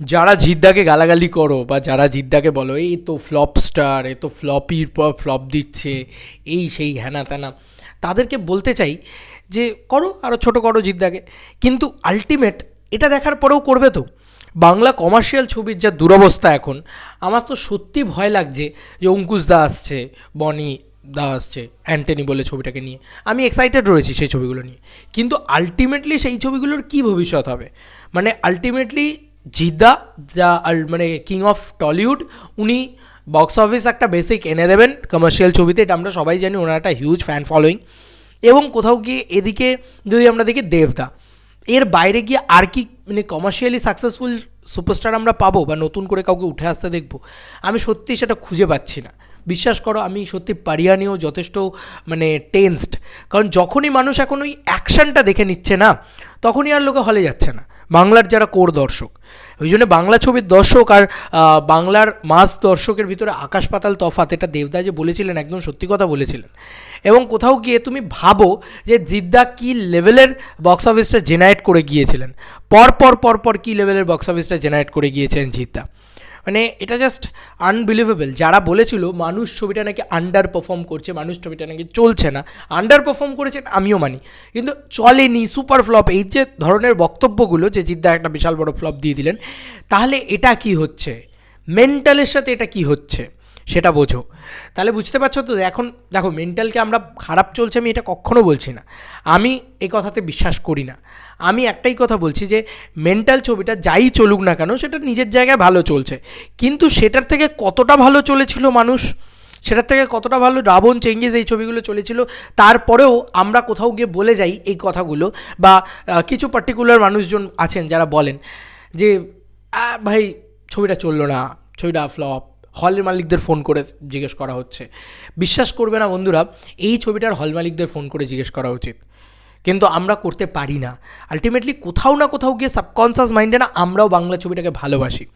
যারা জিদ্দাকে গালাগালি করো বা যারা জিদ্দাকে বলো, এই তো ফ্লপ স্টার এ তো ফ্লপির পর ফ্লপ দিচ্ছে, এই সেই হ্যানা ত্যানা, তাদেরকে বলতে চাই যে, করো আরও ছোটো করো জিদ্দাকে। কিন্তু আলটিমেট এটা দেখার পরেও করবে তো। বাংলা কমার্শিয়াল ছবির যা দুরবস্থা এখন, আমার তো সত্যি ভয় লাগছে যে অঙ্কুশ দা আসছে, বনি দা আসছে, অ্যান্টনি বলে ছবিটাকে নিয়ে। আমি এক্সাইটেড রয়েছি সেই ছবিগুলো নিয়ে। কিন্তু আলটিমেটলি সেই ছবিগুলোর কী ভবিষ্যৎ হবে? মানে আলটিমেটলি জিদ্দা যা আল- মানে কিং অফ টলিউড উনি বক্স অফিস একটা বেসিক এনে দেবেন কমার্শিয়াল ছবিতে, এটা আমরা সবাই জানি, ওনার একটা হিউজ ফ্যান ফলোয়িং এবং কোথাও গিয়ে এদিকে যদি আমরা দেখি দেবদা, এর বাইরে গিয়ে আর কি মানে কমার্শিয়ালি সাকসেসফুল সুপারস্টার আমরা পাবো বা নতুন করে কাউকে উঠে আসতে দেখব, আমি সত্যি সেটা খুঁজে পাচ্ছি না। বিশ্বাস করো, আমি সত্যি পারিয়া নিয়েও যথেষ্ট মানে টেন্সড কারণ যখনই মানুষ এখন ওই অ্যাকশনটা দেখে নিচ্ছে না, তখনই আর লোকে হলে যাচ্ছে না। বাংলার যারা কোর দর্শক, ওই জন্য বাংলা ছবির দর্শক আর বাংলার মাস দর্শকের ভিতরে আকাশ পাতাল তফাত এটা দেবদা যে বলেছিলেন, একদম সত্যি কথা বলেছিলেন। এবং কোথাও গিয়ে তুমি ভাবো যে জিদ্দা কী লেভেলের বক্স অফিসটা জেনারেট করে গিয়েছিলেন। পর পর পর পর কী লেভেলের বক্স অফিসটা জেনারেট করে গিয়েছেন জিদ্দা? মানে এটা জাস্ট আনবিলিভেবল যারা বলেছিল, মানুষ ছবিটা নাকি আন্ডার পারফর্ম করছে, মানুষ ছবিটা নাকি চলছে না। আন্ডার পারফর্ম করেছেন আমিও মানি। কিন্তু চলেনি সুপার ফ্লপ এই যে ধরনের বক্তব্যগুলো যে জিদ্দা একটা বিশাল বড় ফ্লপ দিয়ে দিলেন, তাহলে এটা কি হচ্ছে? মেন্টালের সাথে এটা কি হচ্ছে? সেটা বোঝো। তাহলে বুঝতে পারছ তো এখন দেখো মেন্টালকে আমরা খারাপ চলছে আমি এটা কখনো বলছি না। আমি এই কথাতে বিশ্বাস করি না। আমি একটাই কথা বলছি যে মেন্টাল ছবিটা যাই চলুক না কেন সেটা নিজের জায়গায় ভালো চলছে। কিন্তু সেটার থেকে কতটা ভালো চলেছিল মানুষ? সেটার থেকে কতটা ভালো রাবণ চেঞ্জেস এই ছবিগুলো চলেছিল? তারপরেও আমরা কোথাও গিয়ে বলে যাই এই কথাগুলো বা কিছু পার্টিকুলার মানুষজন আছেন যারা বলেন যে "আহ, ভাই ছবিটা চলল না ছবিটা ফ্লপ হলের মালিকদের ফোন করে জিজ্ঞেস করা হচ্ছে। বিশ্বাস করবে না বন্ধুরা, এই ছবিটার হল মালিকদের ফোন করে জিজ্ঞেস করা উচিত। কিন্তু আমরা করতে পারি না। আলটিমেটলি কোথাও না কোথাও গিয়ে সাবকনসিয়াস মাইন্ডে না আমরাও বাংলা ছবিটাকে ভালোবাসি।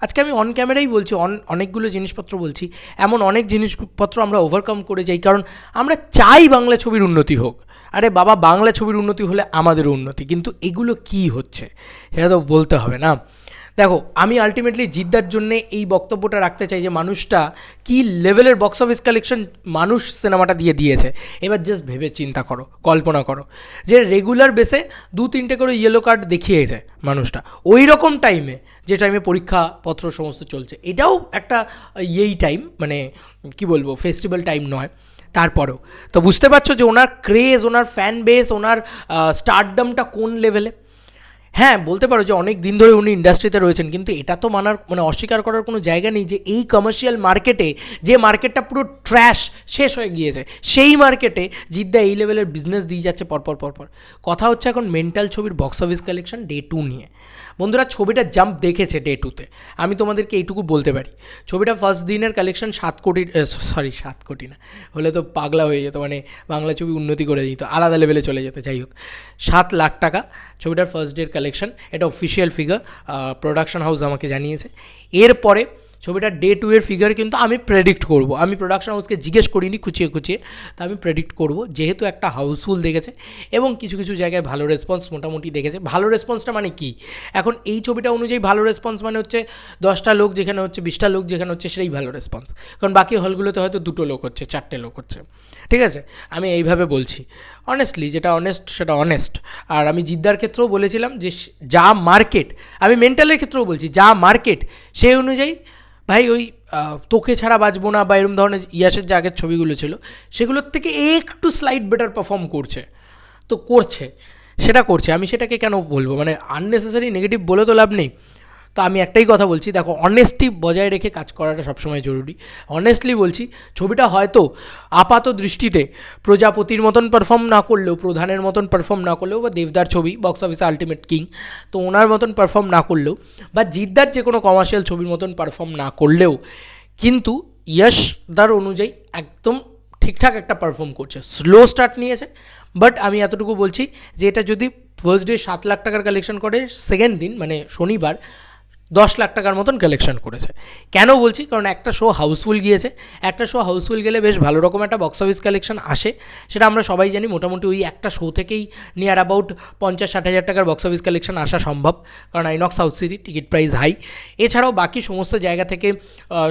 আজকে আমি অন ক্যামেরাই বলছি অন অনেকগুলো জিনিসপত্র বলছি। এমন অনেক জিনিসপত্র আমরা ওভারকাম করে যাই, কারণ আমরা চাই বাংলা ছবির উন্নতি হোক। আরে বাবা, বাংলা ছবির উন্নতি হলে আমাদেরও উন্নতি, কিন্তু এগুলো কি হচ্ছে? সেটা তো বলতে হবে না। দেখো, আমি আলটিমেটলি জিদ্দার জন্য এই বক্তব্যটা রাখতে চাই যে মানুষটা কি লেভেলের বক্স অফিস কালেকশন মানুষ সিনেমাটা দিয়ে দিয়েছে। এবার জাস্ট ভেবে চিন্তা করো, কল্পনা করো যে রেগুলার বেসে দু তিনটে করে ইয়েলো কার্ড দেখিয়েছে মানুষটা। ওই রকম টাইমে যে টাইমে পরীক্ষাপত্র সমস্ত চলছে। এটাও একটা ইয়েই টাইম মানে কি বলব ফেস্টিভ্যাল টাইম নয়। তারপরেও, তো বুঝতে পারছ যে ওনার ক্রেজ ওনার ফ্যান বেস ওনার স্টারডমটা কোন লেভেলে হ্যাঁ বলতে পারো যে অনেক দিন ধরে উনি ইন্ডাস্ট্রিতে রয়েছেন, কিন্তু এটা তো মানার মানে অস্বীকার করার কোনো জায়গা নেই যে এই কমার্শিয়াল মার্কেটে যে মার্কেটটা পুরো ট্র্যাশ শেষ হয়ে গিয়েছে, সেই মার্কেটে জিদ্দা এই লেভেলের বিজনেস দিয়ে যাচ্ছে পরপর পরপর কথা হচ্ছে এখন মেন্টাল ছবির box office collection day two নিয়ে। বন্ধুরা, ছবিটা জাম্প দেখেছে ডে টুতে আমি তোমাদেরকে এইটুকু বলতে পারি। ছবিটা ফার্স্ট দিনের কালেকশন সাত কোটি সরি সাত কোটি না, হলে তো পাগলা হয়ে যেত মানে বাংলা ছবি উন্নতি করে দিত, আলাদা লেভেলে চলে যেত, যাই হোক। সাত লাখ টাকা, ছবিটার ফার্স্ট ডের কালেকশন এটা অফিসিয়াল ফিগার প্রোডাকশন হাউস আমাকে জানিয়েছে। এরপরে ছবিটার ডে টু এর ফিগার কিন্তু আমি প্রেডিক্ট করব। আমি প্রোডাকশন হাউসকে জিজ্ঞেস করিনি, খুঁচিয়ে খুঁচিয়ে। তা আমি প্রেডিক্ট করব, যেহেতু একটা হাউসফুল দেখেছে এবং কিছু কিছু জায়গায় ভালো রেসপন্স মোটামুটি দেখেছে। ভালো রেসপন্সটা মানে কি? এখন এই ছবিটা অনুযায়ী ভালো রেসপন্স মানে হচ্ছে দশটা লোক যেখানে হচ্ছে, বিশটা লোক যেখানে হচ্ছে সেটাই ভালো রেসপন্স কারণ বাকি হলগুলোতে হয়তো দুটো লোক হচ্ছে, চারটে লোক হচ্ছে। ঠিক আছে? আমি এইভাবে বলছি। অনেস্টলি যেটা অনেস্ট সেটা অনেস্ট আর আমি জিদ্দার ক্ষেত্রেও বলেছিলাম যে, যা মার্কেট আমি মেন্টালের ক্ষেত্রেও বলছি, যা মার্কেট সেই অনুযায়ী ভাই ওই তোকে ছাড়া বাঁচবো না বা এরম ধরনের ইয়াসের যে আগের ছবিগুলো ছিল, সেগুলোর থেকে একটু স্লাইড বেটার পারফর্ম করছে। তো করছে, সেটা করছে। আমি সেটাকে কেন বলব? মানে আননেসেসারি নেগেটিভ বলে তো লাভ নেই। তো আমি একটাই কথা বলছি, দেখো অনেস্টি বজায় রেখে কাজ করাটা সবসময় জরুরি। অনেস্টলি বলছি, ছবিটা হয়তো আপাত দৃষ্টিতে প্রজাপতির মতন পারফর্ম না করলেও, প্রধানের মতন পারফর্ম না করলেও বা দেবদার ছবি বক্স অফিসে আলটিমেট কিং তো ওনার মতন পারফর্ম না করলেও বা জিদ্দার যে কোনো কমার্শিয়াল ছবির মতন পারফর্ম না করলেও, কিন্তু ইয়াশদার অনুযায়ী একদম ঠিকঠাক একটা পারফর্ম করছে। স্লো স্টার্ট নিয়েছে বাট আমি এতটুকু বলছি যে এটা যদি ফার্স্ট ডে সাত লাখ টাকার কালেকশন করে সেকেন্ড দিন মানে শনিবার দশ লাখ টাকার মতন কালেকশন করেছে। কেন বলছি? কারণ একটা শো হাউসফুল গিয়েছে। একটা শো হাউসফুল গেলে বেশ ভালো রকম একটা বক্স অফিস কালেকশন আসে। সেটা আমরা সবাই জানি, মোটামুটি ওই একটা শো থেকেই নিয়ার অ্যাবাউট পঞ্চাশ, ষাট হাজার টাকার বক্স অফিস কালেকশন আসা সম্ভব। কারণ Inox South City ticket price high এছাড়াও বাকি সমস্ত জায়গা থেকে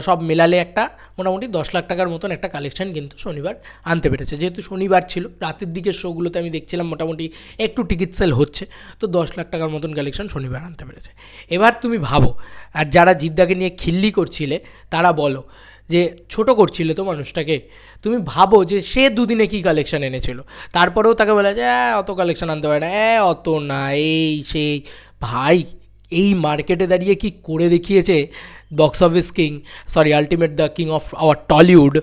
সব মেলালে একটা মোটামুটি দশ লাখ টাকার মতন একটা কালেকশন কিন্তু শনিবার আনতে পেরেছে। যেহেতু শনিবার ছিল, রাতের দিকের শোগুলোতে আমি দেখছিলাম মোটামুটি একটু টিকিট সেল হচ্ছে। তো দশ লাখ টাকার মতন কালেকশন শনিবার আনতে পেরেছে। এবার তুমি ভাবো আর যারা জিদ্দাকে নিয়ে খিল্লি করছিলে তারা বলো যে ছোট করছিলে তো মানুষটাকে। তুমি ভাবো যে সে দুদিনে কি কালেকশন এনেছিল। তারপরেও তাকে বলে যে "অ্যাঁ, অত কালেকশন আনতে পারে না। হ্যাঁ অত না এই সেই। ভাই এই মার্কেটে দাঁড়িয়ে কি করে দেখিয়েছে box office king sorry ultimate the king of our Tollywood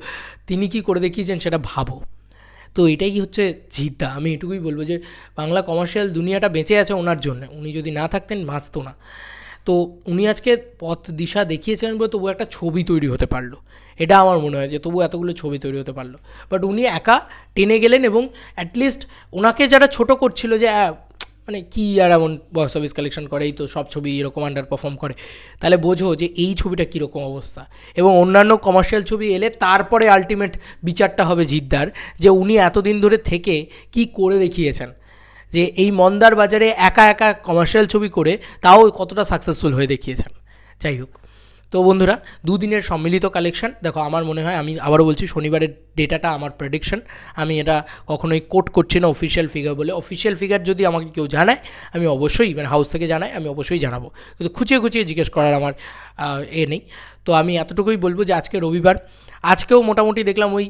তিনি কি করে দেখিয়েছেন সেটা ভাবো। তো এটাই কি হচ্ছে জিদ্দা। আমি এটুকুই বলব যে বাংলা কমার্শিয়াল দুনিয়াটা বেঁচে আছে ওনার জন্য। উনি যদি না থাকতেন বাঁচতো না। তো উনি আজকে পথ দিশা দেখিয়েছিলেন বলে তবু একটা ছবি তৈরি হতে পারল। এটা আমার মনে হয় যে তবু এতগুলো ছবি তৈরি হতে পারল। বাট উনি একা টেনে গেলেন এবং অ্যাটলিস্ট ওনাকে যারা ছোট করছিল যে মানে কি আর এমন বক্স অফিস কালেকশন করে এই তো সব ছবি এরকম আন্ডার পারফর্ম করে? তাহলে বোঝো যে এই ছবিটা কীরকম অবস্থা। এবং অন্যান্য কমার্শিয়াল ছবি এলে তারপরে আলটিমেট বিচারটা হবে জিদ্দার যে উনি এতদিন ধরে থেকে কি করে দেখিয়েছেন। যে এই মন্দার বাজারে একা একা কমার্শিয়াল ছবি করে তাও কতটা সাকসেসফুল হয়ে দেখিয়েছেন। যাই হোক, তো বন্ধুরা, দুদিনের সম্মিলিত কালেকশন দেখো, আমার মনে হয় আমি আবারও বলছি, শনিবারের ডেটাটা আমার প্রেডিকশন আমি এটা কখনোই কোট করছি না অফিসিয়াল ফিগার বলে। অফিসিয়াল ফিগার যদি আমাকে কেউ জানায়, আমি অবশ্যই মানে হাউস থেকে জানায়, আমি অবশ্যই জানাব। কিন্তু খুঁচিয়ে খুঁচিয়ে জিজ্ঞেস করার আমার এ নেই। তো আমি এতটুকুই বলব যে আজকে রবিবার আজকেও মোটামুটি দেখলাম ওই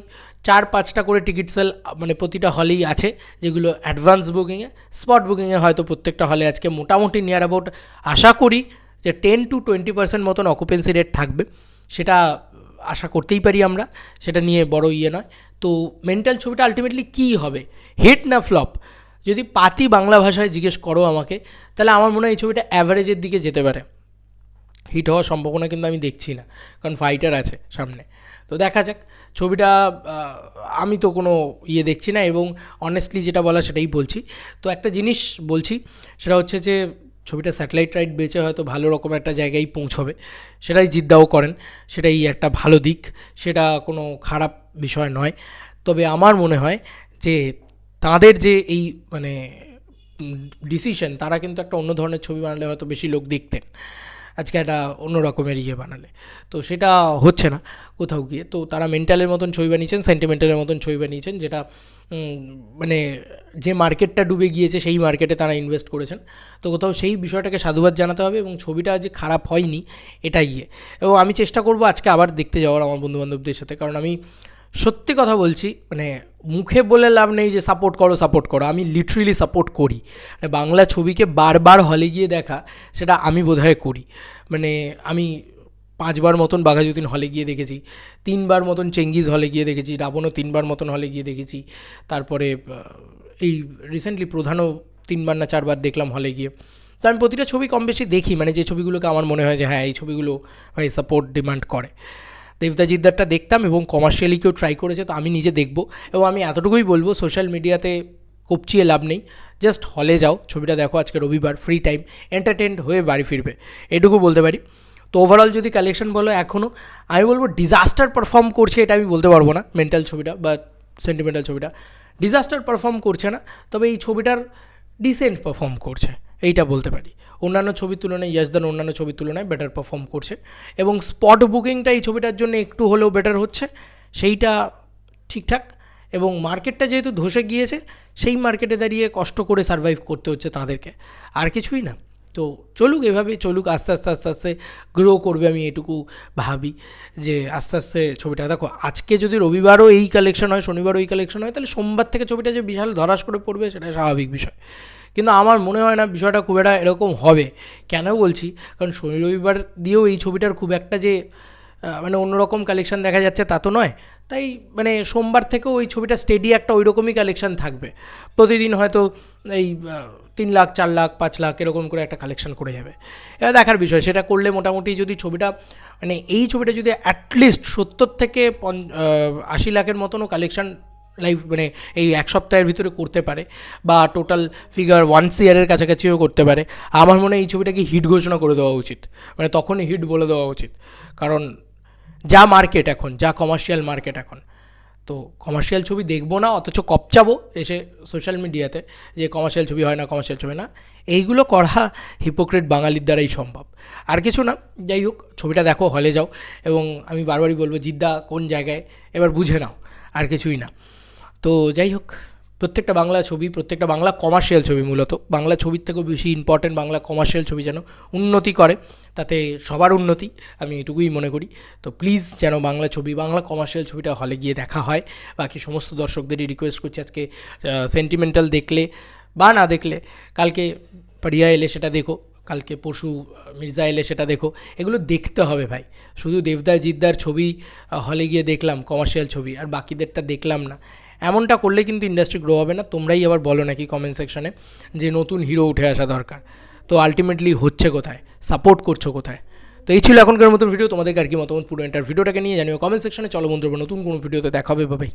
চার পাঁচটা করে টিকিট সেল মানে প্রতিটা হলেই আছে, যেগুলো অ্যাডভান্স বুকিংয়ে স্পট বুকিংয়ে হয়তো প্রত্যেকটা হলে আজকে মোটামুটি নিয়ার অ্যাবাউট আশা করি যে টেন টু টোয়েন্টি পার্সেন্ট মতন অকুপেন্সি রেট থাকবে, সেটা আশা করতেই পারি আমরা, সেটা নিয়ে বড় ইয়ে নয়। তো মেন্টাল ছবিটা আলটিমেটলি কী হবে? হিট না ফ্লপ যদি পাতি বাংলা ভাষায় জিজ্ঞেস করো আমাকে, তাহলে আমার মনে হয় এই ছবিটা অ্যাভারেজের দিকে যেতে পারে। হিট হওয়ার সম্ভাবনা কিন্তু আমি দেখছি না, কারণ ফাইটার আছে সামনে। তো দেখা যাক। ছবিটা আমি তো কোনো ইয়ে দেখছি না এবং অনেস্টলি যেটা বলা সেটাই বলছি। তো একটা জিনিস বলছি, সেটা হচ্ছে যে ছবিটা স্যাটেলাইট রাইট বেচে হয়তো ভালো রকম একটা জায়গায় পৌঁছবে, সেটাই জিদ্দাও করেন, সেটাই একটা ভালো দিক, সেটা কোনো খারাপ বিষয় নয়। তবে আমার মনে হয় যে তাদের যে এই মানে ডিসিশন তারা কিন্তু একটা অন্য ধরনের ছবি বানালে হয়তো বেশি লোক দেখতেন। আজকে একটা অন্য রকমের ইয়ে বানালে। তো সেটা হচ্ছে না কোথাও গিয়ে। তো তারা মেন্টালের মতন ছবি বানিয়েছেন সেন্টিমেন্টালের মতন ছবি বানিয়েছেন, যেটা মানে যে মার্কেটটা ডুবে গিয়েছে সেই মার্কেটে তারা ইনভেস্ট করেছেন। তো কোথাও সেই বিষয়টাকে সাধুবাদ জানাতে হবে এবং ছবিটা যে খারাপ হয়নি, এটাই গিয়ে এবং আমি চেষ্টা করব আজকে আবার দেখতে যাওয়ার আমার বন্ধুবান্ধবদের সাথে। কারণ আমি সত্যি কথা বলছি মানে মুখে বলে লাভ নেই যে সাপোর্ট করো সাপোর্ট করো। আমি লিটারেলি সাপোর্ট করি। মানে বাংলা ছবিকে বারবার হলে গিয়ে দেখা, সেটা আমি বোধহয় করি। মানে আমি পাঁচবার মতন বাঘাযতীন হলে গিয়ে দেখেছি, তিনবার মতন চেঙ্গিজ হলে গিয়ে দেখেছি, রাবণও তিনবার মতন হলে গিয়ে দেখেছি। তারপরে এই রিসেন্টলি প্রধানও তিনবার না চারবার দেখলাম হলে গিয়ে। তো আমি প্রতিটা ছবি কম বেশি দেখি মানে যে ছবিগুলোকে আমার মনে হয় যে হ্যাঁ এই ছবিগুলো ভাই সাপোর্ট ডিমান্ড করে। দেবদা জিদ্দারটা দেখতাম এবং কমার্শিয়ালি কেউ ট্রাই করেছে, তো আমি নিজে দেখব। এবং আমি এতটুকুই বলব সোশ্যাল মিডিয়াতে কপচিয়ে লাভ নেই। জাস্ট হলে যাও, ছবিটা দেখো আজকে রবিবার ফ্রি টাইম এন্টারটেনড হয়ে বাড়ি ফিরবে। এটুকু বলতে পারি। তো ওভারঅল যদি কালেকশন বলো এখনও আমি বলব ডিজাস্টার পারফর্ম করছে এটা আমি বলতে পারব না মেন্টাল ছবিটা বা সেন্টিমেন্টাল ছবিটা। ডিজাস্টার পারফর্ম করছে না, তবে এই ছবিটার ডিসেন্ট পারফর্ম করছে। এইটা বলতে পারি। অন্যান্য ছবির তুলনায় ইয়াসদান অন্যান্য ছবির তুলনায় বেটার পারফর্ম করছে এবং স্পট বুকিংটা এই ছবিটার জন্য একটু হলেও বেটার হচ্ছে, সেইটা ঠিকঠাক এবং মার্কেটটা যেহেতু ধসে গিয়েছে, সেই মার্কেটে দাঁড়িয়ে কষ্ট করে সার্ভাইভ করতে হচ্ছে তাদেরকে, আর কিছুই না। তো চলুক, এভাবে চলুক, আস্তে আস্তে আস্তে আস্তে গ্রো করবে আমি এটুকু ভাবি যে আস্তে আস্তে ছবিটা, দেখো, আজকে যদি রবিবারও এই কালেকশন হয়, শনিবারও এই কালেকশন হয়, তাহলে সোমবার থেকে ছবিটা যে বিশাল ধরাস করে পড়বে, সেটা স্বাভাবিক বিষয়। কিন্তু আমার মনে হয় না বিষয়টা খুব একটা এরকম হবে। কেন বলছি? কারণ শনি রবিবার দিয়েও এই ছবিটার খুব একটা যে মানে অন্যরকম কালেকশন দেখা যাচ্ছে তা তো নয়। তাই মানে সোমবার থেকেও ওই ছবিটা স্টেডি একটা ওই রকমই কালেকশন থাকবে। প্রতিদিন হয়তো এই তিন লাখ, চার লাখ, পাঁচ লাখ এরকম করে একটা কালেকশন করে যাবে। এবার দেখার বিষয়, সেটা করলে মোটামুটি যদি ছবিটা মানে এই ছবিটা যদি অ্যাটলিস্ট সত্তর থেকে পঞ্চ আশি লাখের মতনও কালেকশন লাইফ মানে এই এক সপ্তাহের ভিতরে করতে পারে বা টোটাল ফিগার ওয়ান ইয়ারের কাছাকাছিও করতে পারে। আমার মনে হয় এই ছবিটাকে হিট ঘোষণা করে দেওয়া উচিত। মানে তখনই হিট বলে দেওয়া উচিত। কারণ যা মার্কেট এখন, যা কমার্শিয়াল মার্কেট এখন। তো কমার্শিয়াল ছবি দেখব না, অথচ কপচাবো এসে সোশ্যাল মিডিয়াতে যে কমার্শিয়াল ছবি হয় না কমার্শিয়াল ছবি না। এইগুলো করা হিপোক্রেট বাঙালির দ্বারাই সম্ভব। আর কিছু না, যাই হোক, ছবিটা দেখো হলে যাও। এবং আমি বারবারই বলব, জিদ্দা কোন জায়গায়? এবার বুঝে নাও, আর কিছুই না। তো যাই হোক, প্রত্যেকটা বাংলা ছবি, প্রত্যেকটা বাংলা কমার্শিয়াল ছবি মূলত। বাংলা ছবির থেকেও বেশি ইম্পর্টেন্ট বাংলা কমার্শিয়াল ছবি যেন উন্নতি করে, তাতে সবার উন্নতি, আমি এটুকুই মনে করি। তো প্লিজ যেন বাংলা ছবি, বাংলা কমার্শিয়াল ছবিটা হলে গিয়ে দেখা হয়। বাকি সমস্ত দর্শকদেরই রিকোয়েস্ট করছি আজকে সেন্টিমেন্টাল দেখলে বা না দেখলে, কালকে পাড়িয়া এলে সেটা দেখো, কালকে পশু মির্জা এলে সেটা দেখো। এগুলো দেখতে হবে ভাই। শুধু দেবদা জিদ্দার ছবি হলে গিয়ে দেখলাম কমার্শিয়াল ছবি, আর বাকিদেরটা দেখলাম না। এমনটা করলে কিন্তু ইন্ডাস্ট্রি গ্রো হবে না। তোমরাই আবার বলো নাকি কমেন্ট সেকশানে যে নতুন হিরো উঠে আসা দরকার। তো আলটিমেটলি হচ্ছে কোথায়? সাপোর্ট করছ কোথায়? তো এই ছিল এখনকার মতন ভিডিও তোমাদেরকে আর কি মতামত পুরো এন্টার ভিডিওটাকে নিয়ে জানিও। কমেন্ট সেকশনে চলো বন্ধুরা, নতুন কোনো ভিডিওতে দেখা হবে। ভাই